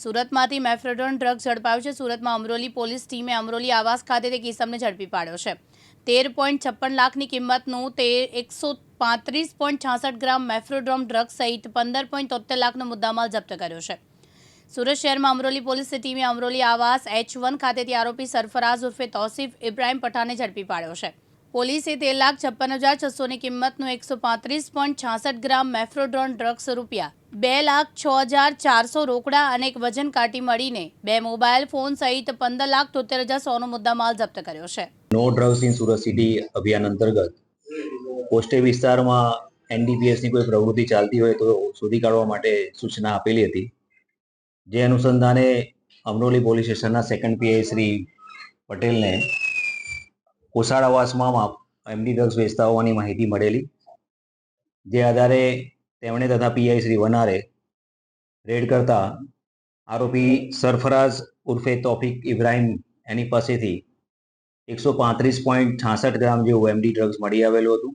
સુરતમાંથી મેફ્રોડોન drugs ઝડપાયો છે. સુરતમાં Amroli police ટીમે અમરોલી આવાસ ખાતે તે કિસમને ઝડપી પાડ્યો છે. તેર પોઈન્ટ છપ્પન લાખની કિંમતનું તે એકસો પાંત્રીસ પોઈન્ટ છાસઠ ગ્રામ મેફ્રોડ્રોમ ડ્રગ્સ સહિત પંદર પોઈન્ટ તોતેર લાખનો મુદ્દામાલ જપ્ત કર્યો છે. સુરત શહેરમાં અમરોલી પોલીસ ટીમે અમરોલી આવાસ એચ વન ખાતેથી આરોપી સરફરાઝ ઉર્ફે તૌસીફ ઇબ્રાહિમ પઠાને ઝડપી પાડ્યો છે. પોલીસે તેર લાખ છપ્પન હજાર છસોની કિંમતનું એકસો પાંત્રીસ પોઈન્ટ છાસઠ ગ્રામ મેફ્રોડ્રોન ડ્રગ્સ રૂપિયા, બે લાખ છ હજાર ચારસો રોકડા અને એક વજન કાઢી મળીને બે મોબાઈલ ફોન સહિત પંદર લાખ તોતેર હજાર સોનો મુદ્દામાલ જપ્ત કર્યો છે. No drugs in Surat city અભિયાન અંતર્ગત પોસ્ટે વિસ્તારમાં એનડીપીએસની કોઈ પ્રવૃત્તિ ચાલતી હોય તો શોધી કાઢવા માટે સૂચના આપેલી હતી. જે અનુસંધાને અમરોલી પોલીસ સ્ટેશનના સેકન્ડ પીઆઈ શ્રી પટેલને કોસાડ આવાસમાં એમડી ડ્રગ્સ વેચતા હોવાની માહિતી મળેલી. જે આધારે તેમણે તથા પીઆઈ શ્રી વનારે રેડ કરતા આરોપી સરફરાઝ ઉર્ફે તોફિક ઇબ્રાહિમ એની પાસેથી એકસો પાંત્રીસ પોઈન્ટ છાસઠ ગ્રામ જેવું એમડી ડ્રગ્સ મળી આવેલું હતું,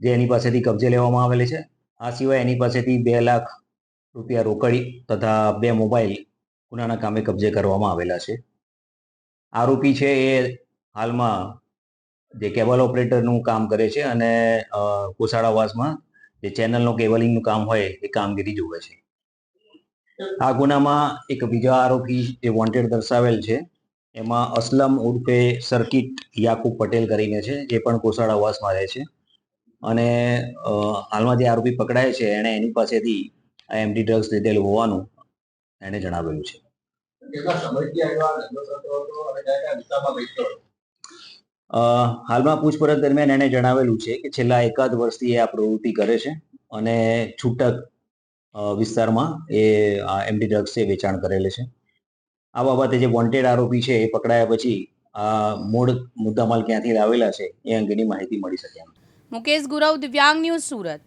જે એની પાસેથી કબજે લેવામાં આવેલી છે. આ સિવાય એની પાસેથી બે લાખ રૂપિયા રોકડી તથા બે મોબાઈલ ગુનાના કામે કબજે કરવામાં આવેલા છે. આરોપી છે એ હાલમાં જે કેબલ ઓપરેટરનું કામ કરે છે અને કોસાડાવાસમાં જે ચેનલનું કેબલિંગનું કામ હોય એ કામગીરી જુએ છે. આ ગુનામાં એક બીજા આરોપી જે વોન્ટેડ દર્શાવેલ છે, એમાં અસલમ ઉર્ફે સર્કિટ યાકુબ પટેલ કરીને છે, જે પણ કોસાડા વાસમાં રહે છે. અને હાલમાં જે આરોપી પકડાય છે, એણે એની પાસેથી આ એમડી ડ્રગ્સ લીધેલું હોવાનું એણે જણાવેલું છે. કેટલા સમયથી આવ્યો ધંધો કરતો હતો અને કયા કયા વિસ્તારમાં વેચતો હતો? અ, હાલમાં પૂછપરછ દરમિયાન એણે જણાવેલું છે કે છેલ્લા એકાદ વર્ષથી એ આ પ્રવૃત્તિ કરે છે અને છૂટક વિસ્તારમાં એ એમડી ડ્રગ્સ એ વેચાણ કરેલે છે. આ બાબતે જે વોન્ટેડ આરોપી છે એ પકડાયા પછી આ મૂળ મુદ્દામાલ ક્યાંથી લાવેલા છે એ અંગેની માહિતી મળી શકે એમ. મુકેશ ગુરવ દિવ્યાંગ ન્યૂઝ સુરત.